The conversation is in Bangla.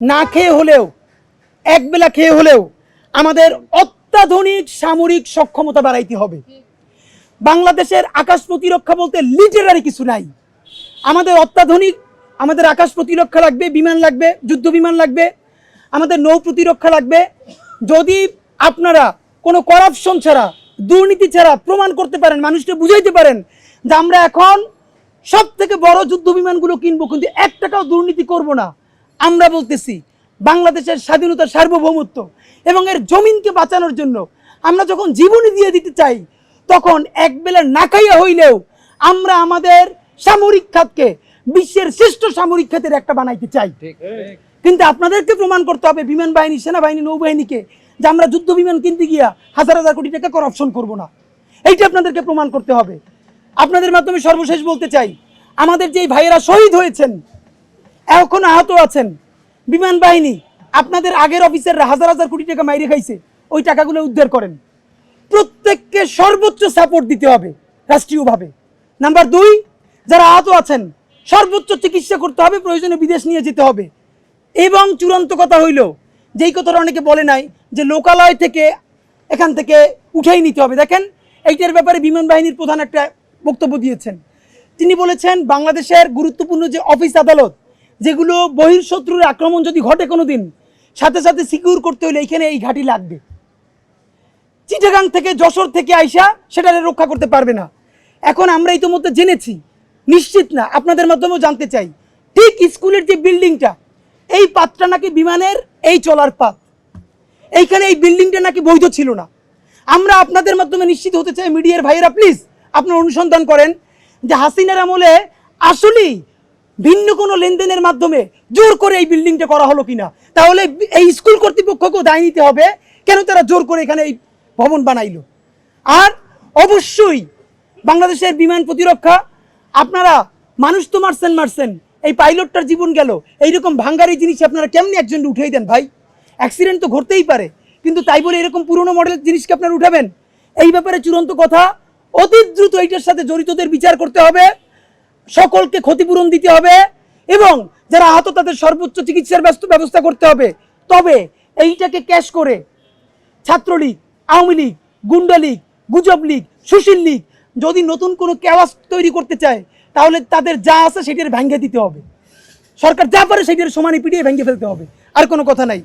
না খেয়ে হলেও, একবেলা খেয়ে হলেও আমাদের অত্যাধুনিক সামরিক সক্ষমতা বাড়াইতে হবে। বাংলাদেশের আকাশ প্রতিরক্ষা বলতে লিটারারি কিছু নাই। আমাদের অত্যাধুনিক, আমাদের আকাশ প্রতিরক্ষা লাগবে, বিমান লাগবে, যুদ্ধ বিমান লাগবে, আমাদের নৌ প্রতিরক্ষা লাগবে। যদি আপনারা কোনো করাপশন ছাড়া, দুর্নীতি ছাড়া প্রমাণ করতে পারেন, মানুষকে বুঝাইতে পারেন যে আমরা এখন সব থেকে বড় যুদ্ধ বিমানগুলো কিনবো, কিন্তু এক টাকাও দুর্নীতি করব না। আমরা বলতেছি বাংলাদেশের স্বাধীনতা সার্বভৌমত্ব এবং এর জমিনকে বাঁচানোর জন্য আমরা যখন জীবনী দিয়ে দিতে চাই তখন একবেলা না খাইয়া হইলেও আমরা আমাদের সামরিক খাতকে বিশ্বের শ্রেষ্ঠ সামরিক খাতের একটা বানাইতে চাই। কিন্তু আপনাদেরকে প্রমাণ করতে হবে বিমান বাহিনী সেনাবাহিনী নৌবাহিনীকে যে আমরা যুদ্ধ বিমান কিনতে গিয়া হাজার হাজার কোটি টাকা করাপশন করব না। এইটা আপনাদেরকে প্রমাণ করতে হবে। আপনাদের মাধ্যমে সর্বশেষ বলতে চাই আমাদের যেই ভাইয়েরা শহীদ হয়েছেন এখন আহত আছেন। বিমান বাহিনী আপনাদের আগের অফিসাররা হাজার হাজার কোটি টাকা মাইরে খাইছে। ওই টাকাগুলো উদ্ধার করেন। প্রত্যেককে সর্বোচ্চ সাপোর্ট দিতে হবে রাষ্ট্রীয়ভাবে। নাম্বার দুই, যারা আহত আছেন, সর্বোচ্চ চিকিৎসা করতে হবে, প্রয়োজনে বিদেশ নিয়ে যেতে হবে। এবং চূড়ান্ত কথা হইল, যেই কথাটা অনেকে বলে নাই, যে লোকালয় থেকে এখান থেকে উঠাই নিতে হবে। দেখেন, এইটার ব্যাপারে বিমান বাহিনীর প্রধান একটা বক্তব্য দিয়েছেন। তিনি বলেছেন, বাংলাদেশের গুরুত্বপূর্ণ যে অফিস আদালত যেগুলো বহির্শত্রুর আক্রমণ যদি ঘটে কোনো দিন সাথে সাথে সিকিউর করতে হলে এইখানে এই ঘাঁটি লাগবে। চিটাগাং থেকে যশোর থেকে আইসা সেটারে রক্ষা করতে পারবে না। এখন আমরা ইতিমধ্যে জেনেছি, নিশ্চিত না, আপনাদের মাধ্যমেও জানতে চাই। ঠিক স্কুলের যে বিল্ডিংটা, এই পাতটা নাকি বিমানের এই চলার পাত। এইখানে এই বিল্ডিংটা নাকি বৈধ ছিল না। আমরা আপনাদের মাধ্যমে নিশ্চিত হতে চাই, মিডিয়ার ভাইয়েরা প্লিজ আপনারা অনুসন্ধান করেন যে হাসিনার আমলে আসলেই ভিন্ন কোনো লেনদেনের মাধ্যমে জোর করে এই বিল্ডিংটা করা হলো কিনা? তাহলে এই স্কুল কর্তৃপক্ষকেও দায় নিতে হবে কেন তারা জোর করে এখানে এই ভবন বানাইলো? আর অবশ্যই বাংলাদেশের বিমান প্রতিরক্ষা, আপনারা মানুষ তো মারছেন মারছেন, এই পাইলটটার জীবন গেল, এইরকম ভাঙ্গারি জিনিস আপনারা কেমনি একজন উঠেই দেন ভাই? অ্যাক্সিডেন্ট তো ঘটতেই পারে, কিন্তু তাই বলে এরকম পুরনো মডেলের জিনিসকে আপনারা উঠাবেন? এই ব্যাপারে চূড়ান্ত কথা, অতি দ্রুত এইটার সাথে জড়িতদের বিচার করতে হবে। সকলকে ক্ষতিপূরণ দিতে হবে এবং যারা আহত তাদের সর্বোচ্চ চিকিৎসার ব্যস্ত ব্যবস্থা করতে হবে। তবে এইটাকে ক্যাশ করে ছাত্রলীগ, আওয়ামী লীগ, গুন্ডা লীগ, গুজব লীগ, সুশীল লীগ যদি নতুন কোনো ক্যাওয়াস তৈরি করতে চায়, তাহলে তাদের যা আছে সেটির ভেঙে দিতে হবে। সরকার যা পারে সেটার সমানে পিটিয়ে ভেঙে ফেলতে হবে। আর কোনো কথা নাই।